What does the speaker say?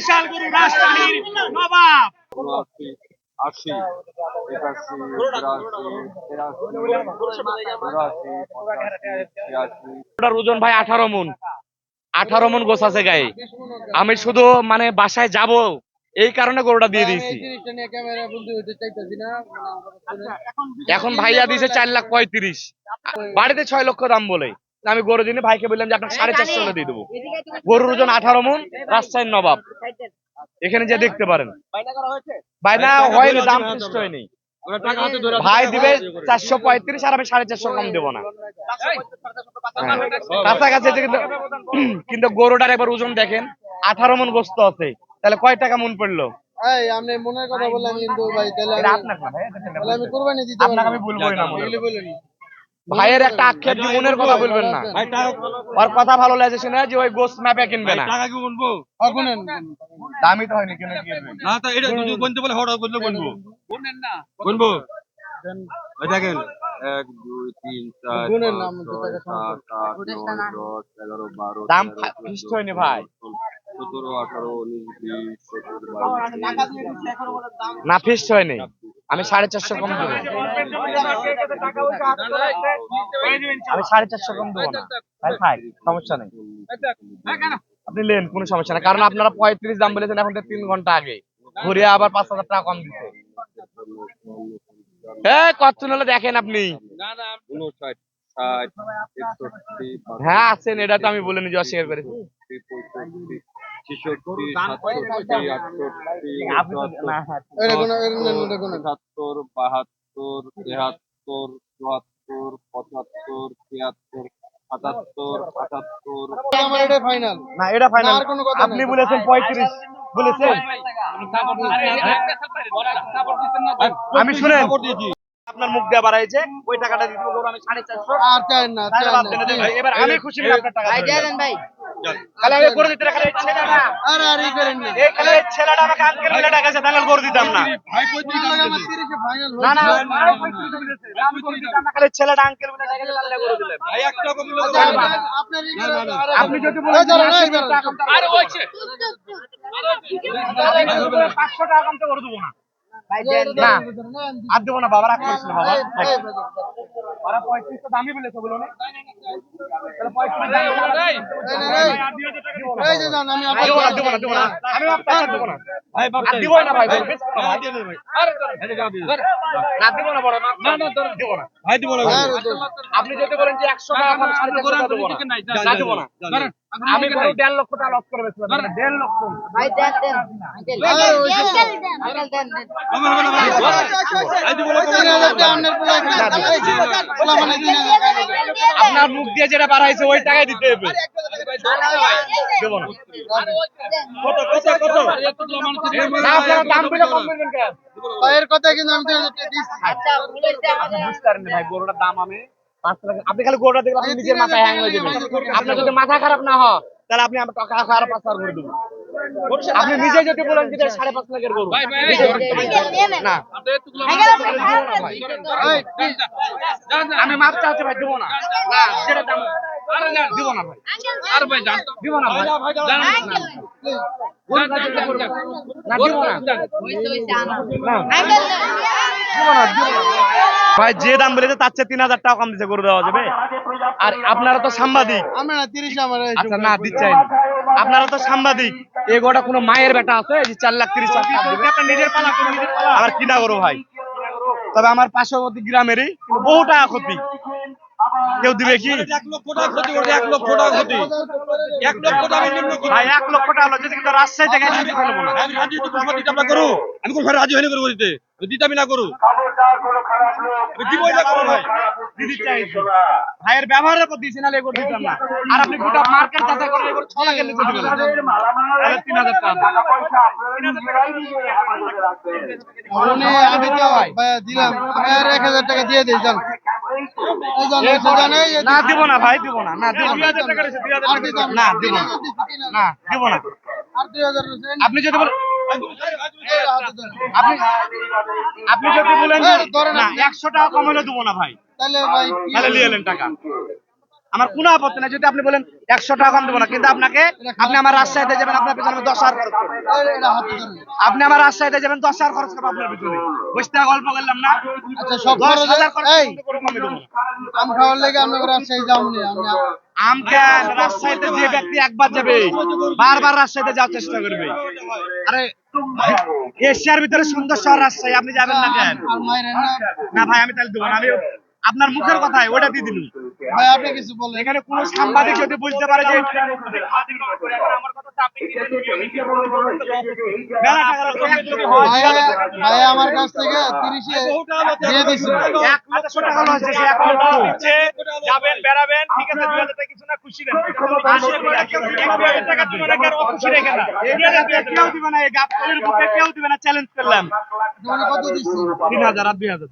বিশাল গরু রাজশাহীর নবাব। আশি একাশি ওটার ওজন ভাই আঠারো মন। আঠারো মন গোছ আছে গায়ে। আমি শুধু মানে বাসায় যাব এই কারণে গরুটা দিয়ে দিয়েছি। এখন ভাইয়া দিয়েছে চার লাখ পঁয়ত্রিশ। বাড়িতে ছয় লক্ষ দাম বলে। আমি গরু দিনে ভাইকে বললাম যে আপনার সাড়ে চারশো হলে দিয়ে দেবো। গরুর ওজন আঠারো মন রাজশাহীর নবাব। এখানে যে দেখতে পারেন। বাইনা হয়নি দাম হয়নি। ভাই দিবে চারশো পঁয়ত্রিশ আর আমি সাড়ে চারশো কম দেবো না। কাছাকাছি কিন্তু কিন্তু গরুটার একবার ওজন দেখেন। আঠারো মন গোস্ত আছে। তাহলে কয় টাকা মন পড়ল? এই আপনি মনের কথা বললেন কিন্তু ভাই তাহলে আমি-। কুরবানি দিতে আপনাকে আমি বলবোই না ভাইয়ের একটা আক্ষেপ মনের কথা বলবেন না। ওর কথা ভালো লাগছে না যে ওই গোস্ত ম্যাপে কিনবে না। টাকা কি গুনবো? দামি তো হয়নি কিনে না তো এটা যদি গুনতে বলে হঠাৎ বললে গুনবো। গুনবো? ওই দেখেন এক দুই তিন চার গুনেন না, সাত আট নয় দশ এগারো বারো দাম ফিক্সড হয়নি ভাই। সতেরো আঠারো উনিশ বিশ না ফিক্সড হয়নি। আমি সাড়ে চারশো কম দেবো আমি সাড়ে চারশো কম দেবো না। সমস্যা নেই। আপনি নেন, কোনো সমস্যা নেই। কারণ আপনারা পঁয়ত্রিশ দাম বলেছেন, এখন তিন ঘণ্টা আগে। ঘুরিয়ে আবার পাঁচ হাজার টাকা কম দিতে হ্যাঁ কত হলে দেখেন আপনি? হ্যাঁ আছেন, এটা তো আমি বলে নিজে অস্বীকার করেছি। ছেষট্টি সাতষট্টি আটষট্টি আপনি তো না, হ্যাঁ, গুনেন একাত্তর বাহাত্তর তেহাত্তর চুয়াত্তর পঁচাত্তর ছিয়াত্তর সাতাত্তর আটাত্তর। আমার এটা ফাইনাল না এটা ফাইনাল আপনি বলেছেন পঁয়ত্রিশ। বলেছেন? আমি শুনেন। আপনার মুখ দিয়ে বাড়াইছে ওই টাকাটা দিতে আমি সাড়ে চারশো। আর চাই না। এবার আমি খুশি আপনার টাকা ভাই তাহলে আমি করে দিতে খালি ছেলেটা আর আর করেন না। এই খালি ছেলেটা আমাকে আজকের মিলে টাকা তাহলে করে দিতাম না। আমার 30 এ ফাইনাল না না হয়েছে আরও পঁয়ত্রিশ বলেছে। আমি করে দিতাম না, খালি ছেলেটা আঙ্কেল মিলে টাকা তাহলে করে দিলেন আপনার ই করেন। আর আপনি যদি বলেন আরে হয়েছে পাঁচশো টাকা কমতে করে দেবো না। না। আর দেবো না বাবা রাগ করিস বাবা। পঁয়ত্রিশ তো দামি বলেছে বলো না। পঁয়ত্রিশ দামি বলে দেয়। আর দুই হাজার টাকা দিব না। এই যে যান আমি দেবো না, না, দেবো না। আমি আপনার দেবো না। আর দিবোই না ভাই, ভাই, বেশ কথা ভাই। না, দেবো না বড়, না, না, না, দেবো না। আপনি যদি বলেন যে একশো টাকা দেবো না। না, দেবো না। আমি গরু দেড় লক্ষ টাকা লস করে বেচবো। দেড় লক্ষ ভাই দেন দেন আঙ্কেল আঙ্কেল দেন দেন আপনার মুখ দিয়ে যেটা বার হয়েছে ওই টাকায় দিতে হবে আপনি খালি গরুটা দেখলে আপনি নিজের মাথায় হ্যাং হয়ে যাবেন আপনার যদি মাথা খারাপ না হয় তাহলে আপনি আমার টাকা খারাপ পাঁচ হাজার করে দেবো আপনি নিজে যদি বলেন যে সাড়ে পাঁচ লাখের গরু না আমি মাপ চাচ্ছি ভাই, দেবো না। না, সেটা দাম দিব না ভাই। দিব না ভাই। না দিব না। ভাই যে দাম বলেছে তার চেয়ে তিন হাজার টাকা কম দিচ্ছে করে দেওয়া যাবে? আর আপনারা তো সাংবাদিক। আমরা আমার আচ্ছা না দিচ্ছেন আপনারা তো সাংবাদিক। এই গোটা কোনো মায়ের বেটা আছে? যে চার লাখ তিরিশ লাখ। আবার কিনা করো ভাই? তবে আমার পার্শ্ববর্তী গ্রামেরই বহু টাকা ক্ষতি। কেউ দিবে কি? এক লক্ষ টাকা ক্ষতি করছে এক লক্ষ টাকা ক্ষতি। এক লক্ষ টাকা ভাই এক লক্ষ টাকা হলো যদি কিন্তু রাজশাহী থেকে না। আমি রাজি দিতে আমরা করু আমি কোন ঘরে রাজি হয়নি করব দিতে। দিতে আমি না করু আমি দিবই না করু ভাই। দিদি চাইছি ভাইয়ের ব্যবহারের উপর দিয়েছি নাহলে এগুলো দিতাম না। আর আপনি গোটা মার্কেট যাচাই করে এগুলো ছ লাখের নিচে দিবেন। তাহলে তিন হাজার টাকা আমি দিলাম। এক হাজার টাকা দিয়ে দিই যান না দিব না ভাই দিব না না দিব না। না দিব না। না। দিব না। আপনি যদি বলেন। আপনি আপনি যদি বলেন না একশো টাকা কমানো দিব না ভাই। তাহলে ভাই তাহলে নিয়ে এলেন টাকা। আমার কোনো আপত্তি নাই। যদি আপনি বলেন একশো টাকা কম দেবো না কিন্তু আপনাকে আপনি আমার রাজশাহীতে যাবেন আপনার পিছনে আমি দশ হাজার খরচ করব। আপনি আমার রাজশাহীতে যাবেন দশ হাজার খরচ করব আপনার পিছনে। বুঝতে গল্প করলাম না। আচ্ছা দশ হাজার খরচ। আম খাওয়ার লেগে রাজশাহী যাবনি আমি আম রাজশাহীতে যে ব্যক্তি একবার যাবে বারবার রাজশাহীতে যাওয়ার চেষ্টা করবে। আরে এশিয়ার ভিতরে সুন্দর শহর রাজশাহী আপনি যাবেন না কেন? না ভাই আমি তাহলে দেবো না। আমি আপনার মুখের কথাই ওটা দিয়ে দিলুম। ভাই আপনি কিছু বললেন এখানে কোন সাংবাদিক যদি বুঝতে পারে যে হয়। ভাই আমার কাছ থেকে তিরিশে দিয়ে দিছিল এক লক্ষ টাকা লস দিয়েছে, এক লক্ষ। যাবেন বেড়াবেন ঠিক আছে দুই হাজার কিছু না খুশি টাকা দিবে না কেন খুশি রেখে না। দুই হাজার টাকা কেউ দিবে না এই গাবতলির বুকে কেউ দিবে না চ্যালেঞ্জ করলাম। কত দিচ্ছি তিন হাজার আর দুই হাজার।